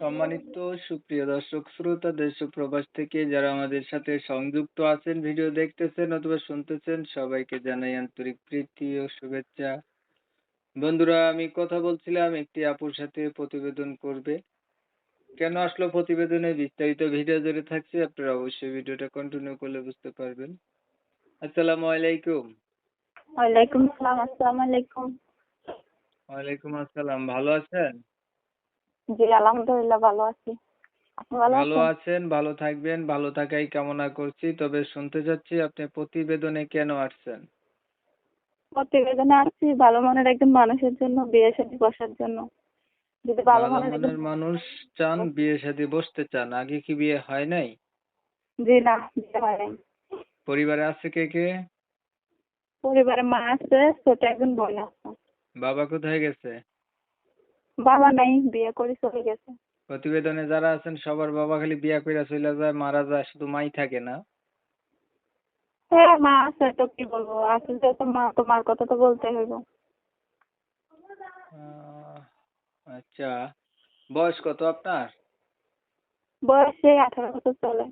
সম্মানিত সুপ্রিয় দর্শক শ্রোতা দেশ ও প্রবাস থেকে যারা আমাদের সাথে সংযুক্ত আছেন ভিডিও দেখতেছেন অথবা শুনতেছেন সবাইকে জানাই আন্তরিক প্রীতি ও শুভেচ্ছা। বন্ধুরা আমি কথা বলছিলাম একটি আপুর সাথে প্রতিবেদন করবে। কেন আসলো প্রতিবেদনে বিস্তারিত ভিডিও জুড়ে থাকছে আপনারা অবশ্যই ভিডিওটা কন্টিনিউ করলে বুঝতে পারবেন। আসসালামু আলাইকুম। ওয়ালাইকুম আসসালাম আসসালামু আলাইকুম। ওয়ালাইকুম আসসালাম ভালো আছেন? জি আলহামদুলিল্লাহ ভালো আছি। ভালো আছেন? ভালো থাকবেন ভালো থাকাই কামনা করছি। তবে শুনতে চাচ্ছি আপনি প্রতিবেদনে কেন আসছেন? প্রতিবেদনে আসছি ভালো মনের একজন মানুষের জন্য বিয়ে শাদী বসার জন্য। যদি ভালো মনের মানুষ চান বিয়ে শাদী বসতে চান। আগে কি বিয়ে হয় নাই? জি না বিয়ে হয় নাই। পরিবারে আছে কে কে? পরিবারে মা আছে ছোট একজন বোন আছে। বাবা কোথায় গেছে? বাবা নাই বিয়ে করে চলে গেছে। প্রতিবেদনে যারা আছেন সবার বাবা খালি বিয়া কইরা চলে যায় মারা যায় শুধু মাই থাকে না? হ্যাঁ মা আছে তো কি বলব? আছে যেহেতু মা তো মার কথা তো বলতে হইব। আচ্ছা। বয়স কত আপনার? বয়স সেই আঠারো বছর চলে।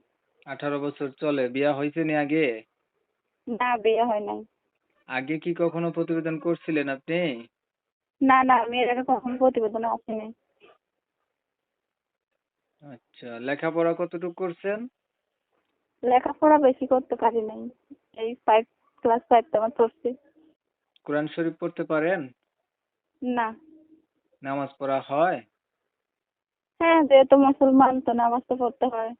আঠারো বছর চলে। বিয়া হয়েছে নি আগে? না বিয়ে হয় নাই। আগে কি কখনো প্রতিবেদন করছিলেন আপনি? না না আমি এর আগে কখনো প্রতিবেদনে আসিনি। আচ্ছা লেখাপড়া কতটুকু করছেন? লেখাপড়া বেশি করতে পারি নাই। এই ফাইভ ক্লাস ফাইভ তেমন পড়ছি। কোরআন শরীফ পড়তে পারেন? না। নামাজ পড়া হয়? হ্যাঁ যেহেতু মুসলমান তো নামাজ তো পড়তে হয়।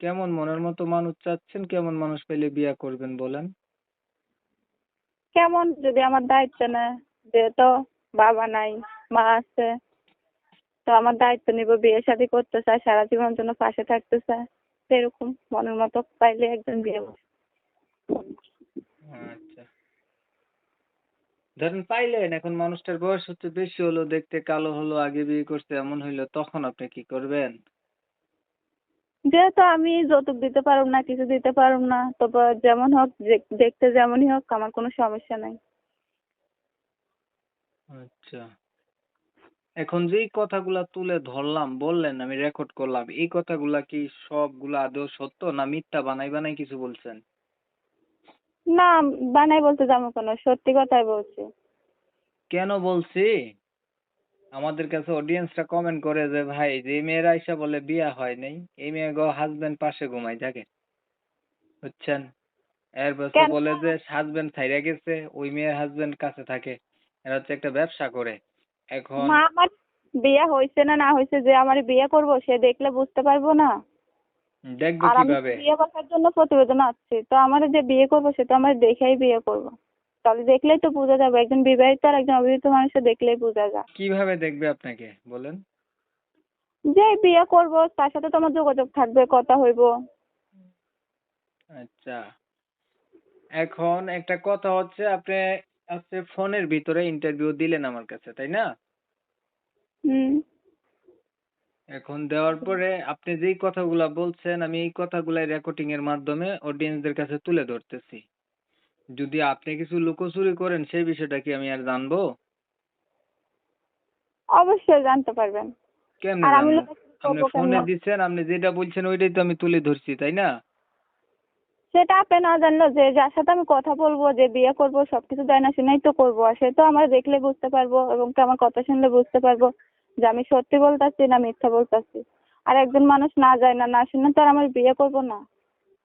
কেমন মনের মতো মানুষ চাচ্ছেন? কেমন মানুষ পেলে বিয়া করবেন বলেন? কেমন যদি আমার দায়িত্ব নেয়। যেহেতু বাবা নাই মা আছে তো আমার দায়িত্ব নিব বিয়ে শাদী করতে চায় সারা জীবনের জন্য পাশে থাকতে চায় সেরকম মনের মতো পাইলে একজন বিয়ে। আচ্ছা। ধরেন পাইলেন এখন মানুষটার বয়স হচ্ছে বেশি হলো দেখতে কালো হলো আগে বিয়ে করছে এমন হইল তখন আপনি কি করবেন? যেহেতু আমি যৌতুক দিতে পারব না কিছু দিতে পারব না তবে যেমন হোক দেখতে যেমনই হোক আমার কোনো সমস্যা নাই। আচ্ছা। এখন যেই কথাগুলা তুলে ধরলাম বললেন আমি রেকর্ড করলাম এই কথাগুলা কি সবগুলা আদৌ সত্য না মিথ্যা? বানাই বানাই কিছু বলছেন? না বানাই বলতে যাব কেন সত্যি কথাই বলছি। কেন বলছি? আমাদের কাছে অডিয়েন্সরা কমেন্ট করে যে ভাই যে মেয়েরা এসে বলে বিয়া হয় নাই এই মেয়ে গো হাজবেন্ড পাশে ঘুমাই থাকে বুঝছেন? এরপর? বলে যে হাজবেন্ড ছাইরা গেছে ওই মেয়ের হাজবেন্ড কাছে থাকে। এরা হচ্ছে একটা ব্যবসা করে। এখন মা আমার বিয়ে হয়েছে না না হয়েছে যে আমার বিয়ে করব সে দেখলে বুঝতে পারব না। দেখব কীভাবে? বিয়ে বসার জন্য প্রতিবেদন আসছে তো আমার যে বিয়ে করব সে তো আমার দেখেই বিয়ে করব। তাহলে দেখলেই তো বোঝা যাবে একজন বিবাহিত আর একজন অবিবাহিত মানুষের দেখলেই বোঝা যায়। কীভাবে দেখবে আপনাকে বলেন? যে বিয়ে করব তার সাথে তো আমার যোগাযোগ থাকবে কথা হইব। আচ্ছা। এখন একটা কথা হচ্ছে আপনি আজকে ফোনের ভিতরে ইন্টারভিউ দিলেন আমার কাছে তাই না? হুম। এখন দেওয়ার পরে আপনি যেই কথাগুলা বলছেন আমি এই কথাগুলাই রেকর্ডিং এর মাধ্যমে অডিয়েন্সদের কাছে তুলে ধরতেছি। যদি আপনি কিছু লুকোচুরি করেন সেই বিষয়টা কি আমি আর জানব? অবশ্যই জানতে পারবেন। আর আমি জানব? আপনি করব ফোনে কেন? দিচ্ছেন আপনি যেটা বলছেন ওইটাই তো আমি তুলে ধরছি তাই না? সেটা আপনি না জানলেও যে যার সাথে আমি কথা বলব, যে বিয়ে করব, সবকিছু জানা শুনেই তো করব। আর সে তো আমার দেখলে বুঝতে পারব এবং কি আমার কথা শুনলে বুঝতে পারব যে আমি সত্যি বলতাছি না মিথ্যা বলতাছি। আর একজন মানুষ না যায় না না শুনে তো আর আমার বিয়ে করব না।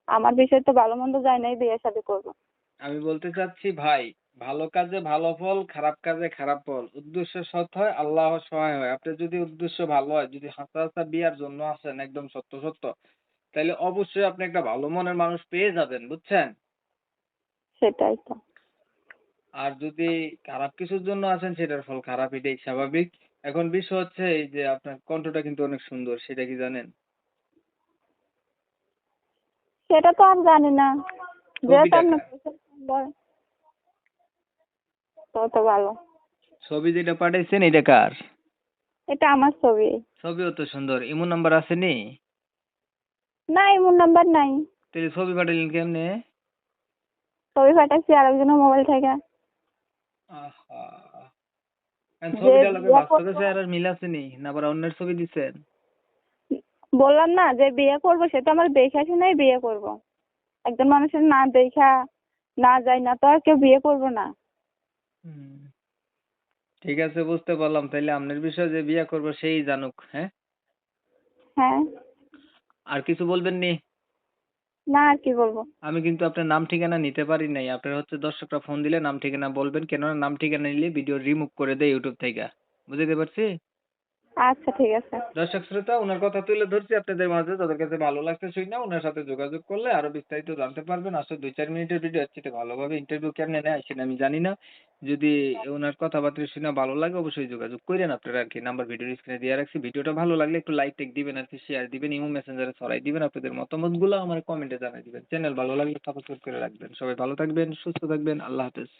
আমার বিষয় তো ভালো মন্দ যায় নাই বিয়ে শাদী করব। আমি বলতে চাচ্ছি, ভাই, ভালো কাজে ভালো ফল, খারাপ কাজে খারাপ ফল। উদ্দেশ্য সৎ হয়, আল্লাহ সহায় হয়। আপনি যদি উদ্দেশ্য ভালো হয়, যদি হাসা হাসা বিয়ার জন্য আসেন, একদম সত্য সত্য তাহলে অবশ্যই আপনি একটা ভালো মনের মানুষ পেয়ে যাবেন বুঝছেন? সেটাই তো। আর যদি খারাপ কিছুর জন্য আসেন সেটার ফল খারাপ এটাই স্বাভাবিক। এখন বিষয় হচ্ছে এই যে আপনার কণ্ঠটা কিন্তু অনেক সুন্দর সেটা কি জানেন? সেটা তো আমি জানি না। যেহেতু আপনি কার? বলছেন সুন্দর, তো তো ভালো। ছবি যেটা পাঠাইছেন এটা কার? এটা আমার ছবি। ছবিও তো সুন্দর। ইমো নাম্বার আসেনি না? এমন নাম্বার নাই। তাহলে ছবি পাঠাইলেন কেমনে ছবি পাঠাচ্ছি আরেকজনের মোবাইল থেকে। ছবিটা লগে বাস্তবে চেহারার মিল আছে নি? না আবার অন্যের ছবি দিছেন বললাম না যে বিয়ে করব সেটা আমার দেখা শুনেই বিয়ে করব একজন মানুষের না দেখা না যায় না তো আর কেউ বিয়ে করব না। ঠিক আছে বুঝতে পারলাম। তাইলে আপনার বিষয়ে যে বিয়ে করব সেই জানুক হ্যাঁ? হ্যাঁ। আর কিছু বলবেন নি? না আর কি বলব? আমি কিন্তু আপনার নাম ঠিকানা নিতে পারি নাই। আপনার হচ্ছে দর্শকরা ফোন দিলে নাম ঠিকানা বলবেন। কেননা নাম ঠিকানা নিলে ভিডিও রিমুভ করে দেয় ইউটিউব থেকে। বুঝতে পারছি? আচ্ছা ঠিক আছে। দর্শক শ্রোতা, ওনার কথা তুলে ধরছি আপনাদের মাঝে। যাদের কাছে ভালো লাগছে শুই না, ওনার সাথে যোগাযোগ করলে আরও বিস্তারিত জানতে পারবেন। আসলে দুই, চার মিনিটের ভিডিও হচ্ছে ভালোভাবে ইন্টারভিউ কেমনে নেয় সেটা আমি জানি না। যদি ওনার কথাবার্তা শুনে ভালো লাগে, অবশ্যই যোগাযোগ করেন। আপনারা আর কি নাম্বার ভিডিও স্ক্রিনে দিয়ে রাখছি। ভিডিওটা ভালো লাগলে একটু লাইক টেক দিবেন আর কি শেয়ার দিবেন ইমো মেসেঞ্জারে ছড়াই দিবেন, আপনাদের মতামতগুলো আমার কমেন্টে জানাই দিবেন। চ্যানেল ভালো লাগলে সাবস্ক্রাইব করে রাখবেন। সবাই ভালো থাকবেন, সুস্থ থাকবেন, আল্লাহ হাফেজ।